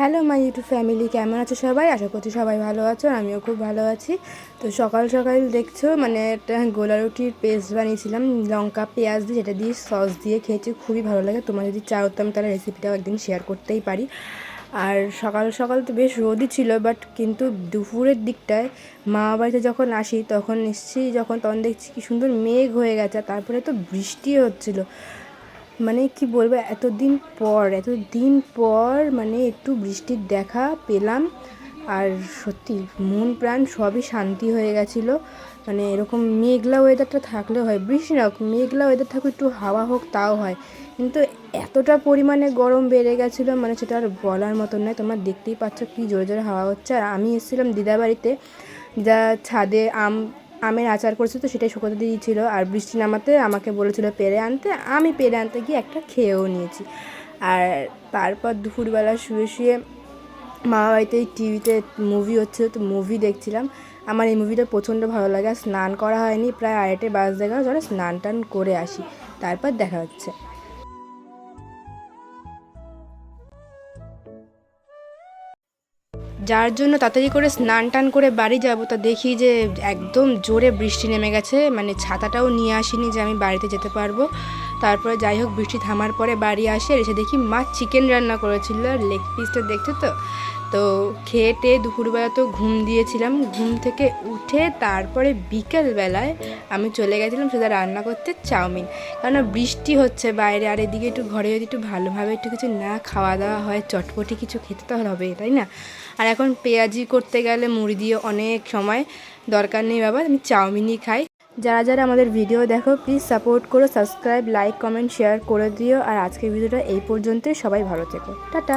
Hello my YouTube family, কেমন আছো সবাই? আশা করছি সবাই ভালো আছো আমিও খুব ভালো আছি। তো সকাল সকাল দেখছ মানে একটা গোলা রুটির পেস্ট বানিয়েছিলাম, লঙ্কা, পেঁয়াজ দিয়ে, যেটা দিয়ে সস দিয়ে খেয়েছি, খুবই ভালো লাগে। তোমরা যদি চাও তো আমি তাহলে রেসিপিটাও একদিন শেয়ার করতেই পারি। আর সকাল সকাল তো বেশ রোদই ছিল বাট কিন্তু দুপুরের দিকটায় মা বাড়িতে যখন আসি, তখন এসছি যখন তখন দেখছি কি সুন্দর মেঘ হয়ে গেছে তারপরে তো বৃষ্টি হচ্ছিল। মানে কি বলব এতদিন পর এতদিন পর মানে একটু বৃষ্টির দেখা পেলাম। আর সত্যি মন প্রাণ সবই শান্তি হয়ে গেছিল। মানে এরকম মেঘলা ওয়েদারটা থাকলে হয় বৃষ্টি না হোক, মেঘলা ওয়েদার থাকুক একটু হাওয়া হোক তাও হয়। কিন্তু এতটা পরিমাণে গরম বেড়ে গেছিল মানে সেটা আর বলার মতন নয়। তোমরা দেখতেই পাচ্ছ কি জোরে জোরে হাওয়া হচ্ছে। আর আমি এসেছিলাম দিদাবাড়িতে যা ছাদে আম আমের আচার করেছে তো সেটাই শুকোতে দিয়েছিল আর বৃষ্টি নামাতে আমাকে বলেছিল পেরে আনতে। আমি পেরে আনতে গিয়ে একটা খেয়েও নিয়েছি। আর তারপর দুপুরবেলা শুয়ে শুয়ে মামা বাড়িতে টিভিতে মুভি হচ্ছিল তো মুভি দেখছিলাম। আমার এই মুভিটা প্রচণ্ড ভালো লাগে। আর স্নান করা হয়নি, প্রায় আড়াইটে বাজ দেখা চলো স্নান টান করে আসি। তারপর দেখা হচ্ছে। যার জন্য তাড়াতাড়ি করে স্নান টান করে বাড়ি যাব, তা দেখি যে একদম জোরে বৃষ্টি নেমে গেছে মানে ছাতাটাও নিয়ে আসিনি যে আমি বাড়িতে যেতে পারব। তারপরে যাই হোক, বৃষ্টি থামার পরে বাড়ি আসে, এসে দেখি মা চিকেন রান্না করেছিল লেগ পিসটা দেখছ তো? তো খেয়ে টেয়ে দুপুরবেলা তো ঘুম দিয়েছিলাম, ঘুম থেকে উঠে তারপরে বিকেলবেলায় আমি চলে গেছিলাম সেটা রান্না করতে চাউমিন। কারণ বৃষ্টি হচ্ছে বাইরে, আর এদিকে একটু ঘরে যদি একটু ভালোভাবে একটু কিছু না খাওয়া দাওয়া হয়, চটপটি কিছু খেতে তো হবে, তাই না? আর এখন পেঁয়াজি করতে গেলে মুড়ি দিয়ে অনেক সময় দরকার নেই বাবা, আমি চাউমিনই খাই। যারা যারা আমাদের ভিডিও দেখো প্লিজ সাপোর্ট করো সাবস্ক্রাইব লাইক কমেন্ট শেয়ার করে দিও। আর আজকের ভিডিওটা এই পর্যন্তই। সবাই ভালো থেকো। টাটা।